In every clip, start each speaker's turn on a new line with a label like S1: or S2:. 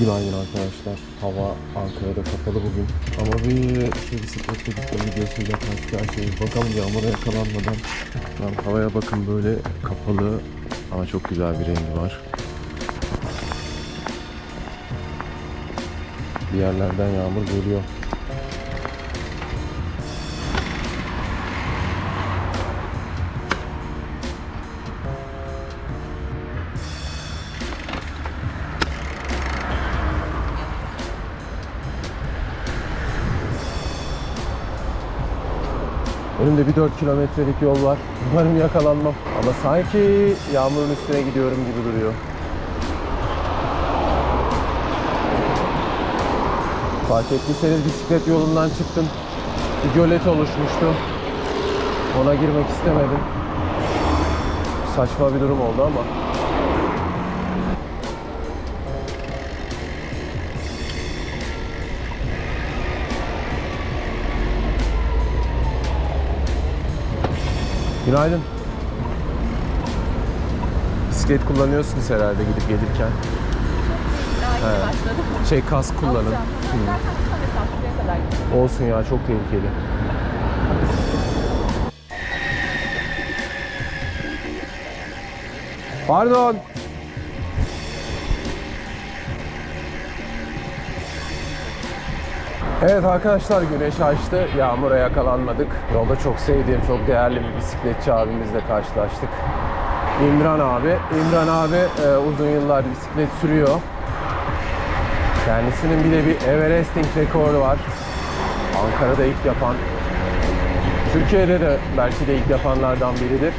S1: Günaydın arkadaşlar. Hava Ankara'da kapalı bugün. Ama bir şu bisiklet çocukları videosuyla karşı karşıyayız. Bakalım yağmura yakalanmadan. Lan havaya bakın böyle kapalı ama çok güzel bir rengi var. Bir yerlerden yağmur geliyor. Önümde bir 4 kilometrelik yol var. Umarım yakalanmam. Ama sanki yağmurun üstüne gidiyorum gibi duruyor. Fark ettiyseniz bisiklet yolundan çıktım. Bir gölet oluşmuştu. Ona girmek istemedim. Saçma bir durum oldu ama. Günaydın. Bisiklet kullanıyorsunuz herhalde gidip gelirken.
S2: Daha yeni başladım.
S1: Şey kask kullanın.
S2: Alacağım.
S1: Hı.
S2: Zaten kısa mesafeye kadar.
S1: Olsun ya çok tehlikeli. Pardon. Evet arkadaşlar güneş açtı. Yağmura yakalanmadık. Yolda çok sevdiğim, çok değerli bir bisikletçi abimizle karşılaştık. İmran abi. İmran abi e, uzun yıllar bisiklet sürüyor. Kendisinin bir de bir Everesting rekoru var. Ankara'da ilk yapan. Türkiye'de de belki de ilk yapanlardan biridir.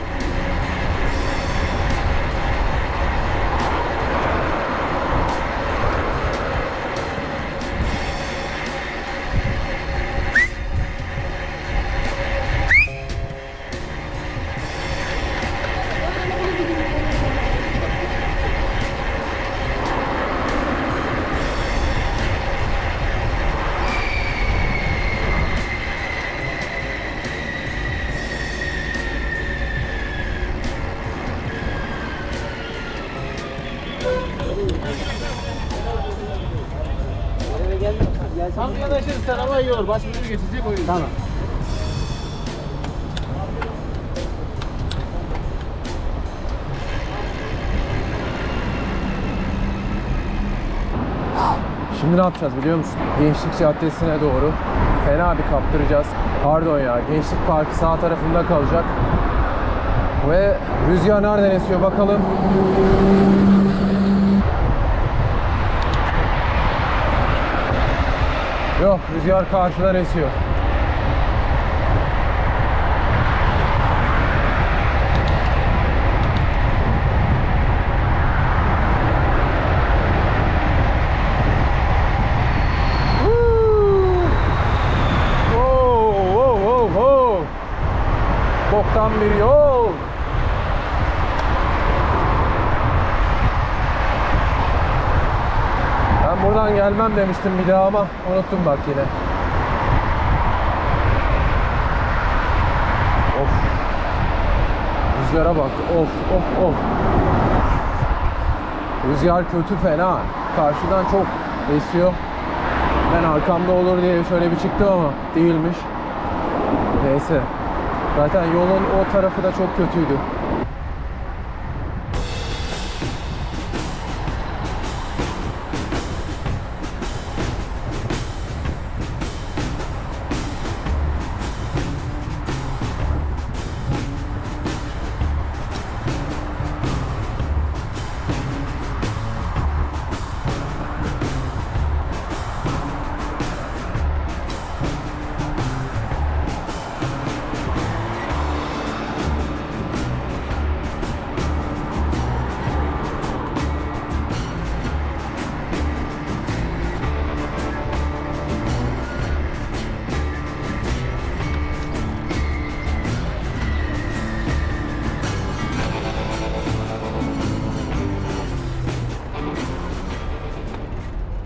S3: Arkadaşlar araba yiyor. Başımızı geçecek o yüzden. Tamam.
S1: Şimdi ne yapacağız biliyor musun? Gençlik Caddesi'ne doğru fena bir kaptıracağız. Pardon ya Gençlik Parkı sağ tarafında kalacak. Ve rüzgar nereden esiyor bakalım. Yok rüzgar karşıdan esiyor. Boktan bir yol. Ben buradan gelmem demiştim bir daha ama unuttum bak yine. Of. Rüzgara bak. Of of of. Rüzgar kötü fena. Karşıdan çok esiyor. Ben arkamda olur diye şöyle bir çıktım ama değilmiş. Neyse. Zaten yolun o tarafı da çok kötüydü.